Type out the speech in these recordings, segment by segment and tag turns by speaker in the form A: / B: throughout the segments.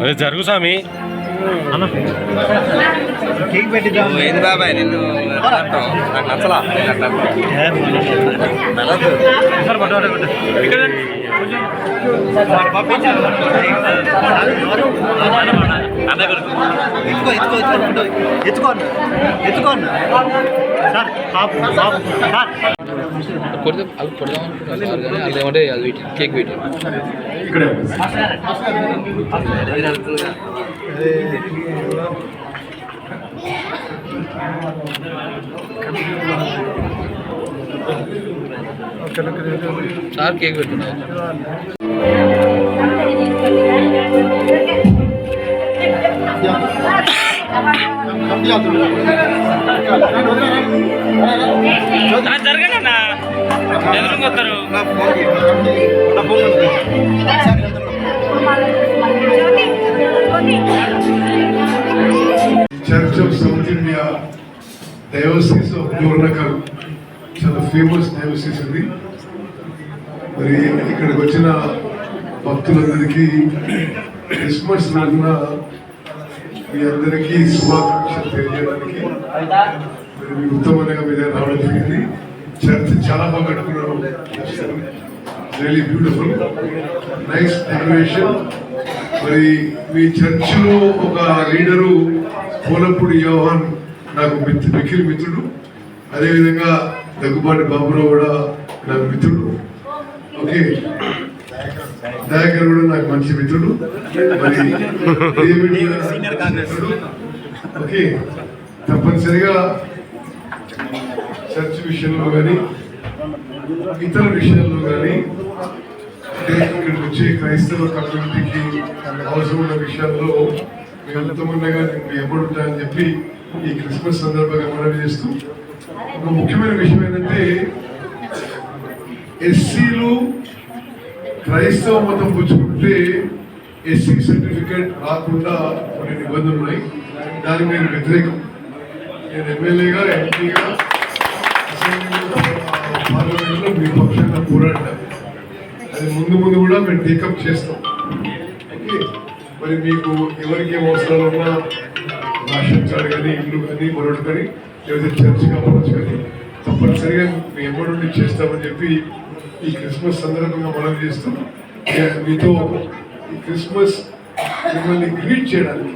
A: అరే జరుగు స్వామి
B: కేక్ పెట్టిద్దాం
C: ఏంది బాబాయ్ నిన్ను నాకు నచ్చలా ఇక్కడ
B: ఎత్తుకో ఎత్తుకో ఎత్తుకో ఎత్తుకో ఎత్తుకో సార్ పాప పాప సార్
D: కొడితే అది కొడదాం అనుకుంటున్నాను సార్ కానీ అది ఏమంటే అది వీటి కేక్ వీటి సార్ కేక్ పెట్టున్నాను
A: జరగండి ఎదురుకొస్తారు
E: church of south India diocese of Dornakal చాలా ఫేమస్ డయోసిస్ ఇది. మరి ఇక్కడికి వచ్చిన భక్తులందరికీ క్రిస్మస్ నాటిన మీ అందరికీ శుభాకాంక్షలు తెలియడానికి మీ ఉత్తమంగా మీద రావడం జరిగింది. చర్చ్ చాలా బాగా కట్టుకున్నారు రియలీ బ్యూటిఫుల్ నైస్ డెకరేషన్ మరి మీ చర్చిలో ఒక లీడరు పూలపూడి యోహాన్ నాకు మిత్రు మిక్కిలి మిత్రుడు. అదేవిధంగా దగ్గుబాటి బాబురావు కూడా నాకు మిత్రుడు. ఓకే దయాకర్ కూడా నాకు మంచి మిత్రుడు. ఓకే తప్పనిసరిగా చర్చ్ విషయంలో కానీ ఇతర విషయాల్లో కానీ ఇక్కడికి వచ్చే క్రైస్తవ కమ్యూనిటీకి అవసరం ఉన్న విషయాల్లో మేము ఎంతమందిగా నేను ఎప్పుడు ఉంటానని చెప్పి ఈ క్రిస్మస్ సందర్భంగా మనవి చేస్తూ ఒక ముఖ్యమైన విషయం ఏంటంటే ఎస్సీలు క్రైస్తవ మతం పుచ్చుకుంటే ఎస్సీ సర్టిఫికేట్ రాకుండా కొన్ని నిబంధనలు ఉన్నాయి. దానికి నేను వ్యతిరేకం. నేను ఎమ్మెల్యేగా ఎంపీగా పార్లమెంట్లో మీ పక్షంగా పోరాడతాను. అది ముందు ముందు కూడా మేము టేకప్ చేస్తాం. ఓకే? మరి మీకు ఎవరికి ఏం అవసరాలు ఉన్నా రాషన్ కార్డు కానీ ఇల్లు కానీ మరొకటి కానీ లేకపోతే చర్చ్ కావచ్చు కానీ తప్పనిసరిగా మేము ఎవరు చేస్తామని చెప్పి ఈ క్రిస్మస్ సందర్భంగా మనం చేస్తున్నాం మీతో ఈ క్రిస్మస్ మిమ్మల్ని గ్రీట్ చేయడానికి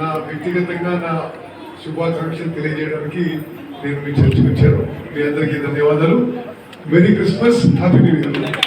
E: నా వ్యక్తిగతంగా నా శుభాకాంక్షలు తెలియజేయడానికి నేను మీ చర్చకు వచ్చాను. మీ అందరికీ ధన్యవాదాలు. Merry Christmas happy new year.